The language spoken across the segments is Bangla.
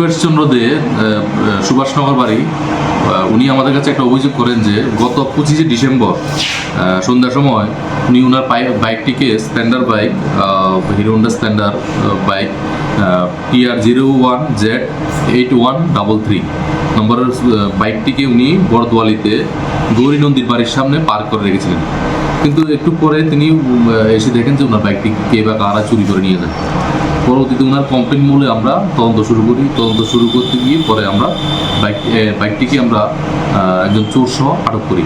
দীপেশচন্দ্র দে সুভাষনগর বাড়ি উনি আমাদের কাছে একটা অভিযোগ করেন যে গত পঁচিশে ডিসেম্বর সন্ধ্যার সময় উনি ওনার বাইকটিকে Splendor bike Hero Honda bike TR zero one Z eight one double three নম্বরের বাইকটিকে উনি বরদোয়ালিতে গৌরী নন্দীর বাড়ির সামনে পার্ক করে রেখেছিলেন। কিন্তু একটু পরে তিনি এসে দেখেন যে ওনার বাইকটি কে বা কারা চুরি করে নিয়ে যায়। পরবর্তীতে ওনার কমপ্লেন মূলে আমরা তদন্ত শুরু করি। তদন্ত শুরু করতে গিয়ে পরে আমরা বাইক বাইকটিকে আমরা একজন চোর সহ আটক করি।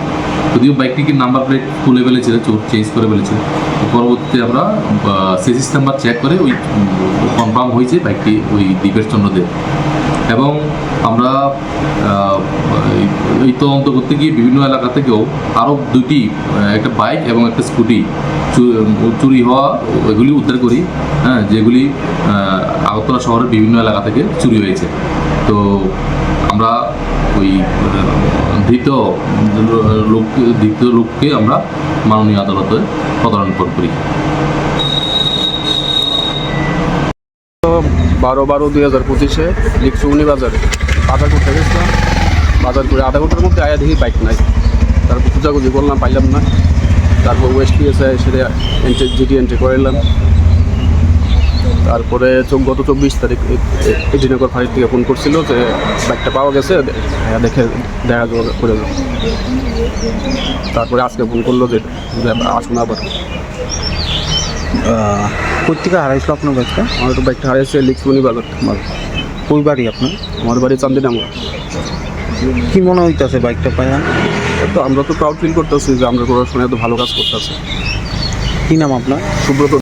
যদিও বাইকটিকে নাম্বার প্লেট খুলে ফেলেছিল, চোর চেঞ্জ করে ফেলেছিল। পরবর্তীতে আমরা সেজিস নাম্বার চেক করে ওই কনফার্ম হয়েছে বাইকটি ওই দ্বীপের চন্দ্রদেব। এবং আমরা এই- তদন্ত করতে গিয়ে বিভিন্ন এলাকা থেকেও আরও দুটি একটা বাইক এবং একটা স্কুটি চুরি হওয়া, এগুলি উদ্ধার করি হ্যাঁ যেগুলি আগরতলা শহরের বিভিন্ন এলাকা থেকে চুরি হয়েছে। তো আমরা ওই ধৃত লোক, ধৃত লোককে আমরা মাননীয় আদালতে প্রদান করি। বারো বারো দুই হাজার পঁচিশে লিখসুমনি বাজারে? বাজার করতে গেছিলাম। বাজার করে আধা ঘণ্টার মধ্যে আয়া দেখি বাইক নাই। তারপর খুঁজাখুঁজি করলাম পাইলাম না। তারপর ওয়েস্ট পিএসআই সেটা এন্ট্রি জিডি এন্ট্রি করাইলাম তারপরে গত চব্বিশ তারিখ এটিনগর ফাঁড়ির থেকে ফোন করছিল যে বাইকটা পাওয়া গেছে দেখে দেখা করে তারপরে আজকে ফোন করল যে আসুন আবার। কোথেকে হারাইছিল আপনার বাইকটা আমার তো বাইকটা হারিয়েছে লিখসুমনি বাজার কই বাড়ি আপনার? আমার বাড়ি চান্দিনামা কি মনে হইতেছে বাইকটা পায়া? তো আমরা তো প্রাউড ফিল করতেছি যে আমরা প্রশাসনে এত ভালো কাজ করতেছি। কি নাম আপনার? সুব্রত